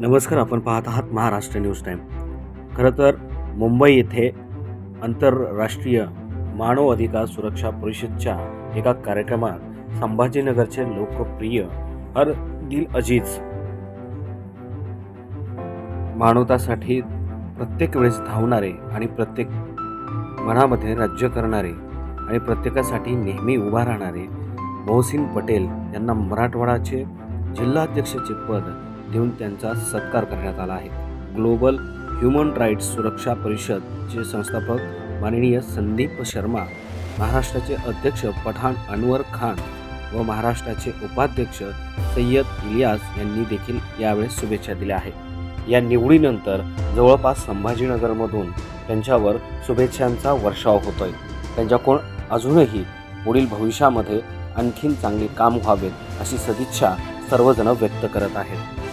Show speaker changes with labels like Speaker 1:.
Speaker 1: नमस्कार आपण पाहत आहात महाराष्ट्र न्यूज टाईम खरं तर मुंबई येथे आंतरराष्ट्रीय मानव अधिकार सुरक्षा परिषदच्या एका कार्यक्रमात संभाजीनगरचे लोकप्रिय हर दिल अजीज मानवतासाठी प्रत्येक वेळेस धावणारे आणि प्रत्येक मनामध्ये राज्य करणारे आणि प्रत्येकासाठी नेहमी उभा राहणारे मोहसिन पटेल यांना मराठवाडाचे जिल्हाध्यक्षाचे पद देऊन त्यांचा सत्कार करण्यात आला आहे. ग्लोबल ह्युमन राईट्स सुरक्षा परिषदचे संस्थापक माननीय संदीप शर्मा महाराष्ट्राचे अध्यक्ष पठाण अनवर खान व महाराष्ट्राचे उपाध्यक्ष सय्यद इलियास यांनी देखील यावेळेस शुभेच्छा दिल्या आहेत. या निवडीनंतर जवळपास संभाजीनगरमधून त्यांच्यावर शुभेच्छांचा वर्षाव होतोय. त्यांच्याकडून अजूनही पुढील भविष्यामध्ये आणखीन चांगले काम व्हावेत अशी सदिच्छा सर्वजण व्यक्त करत आहेत.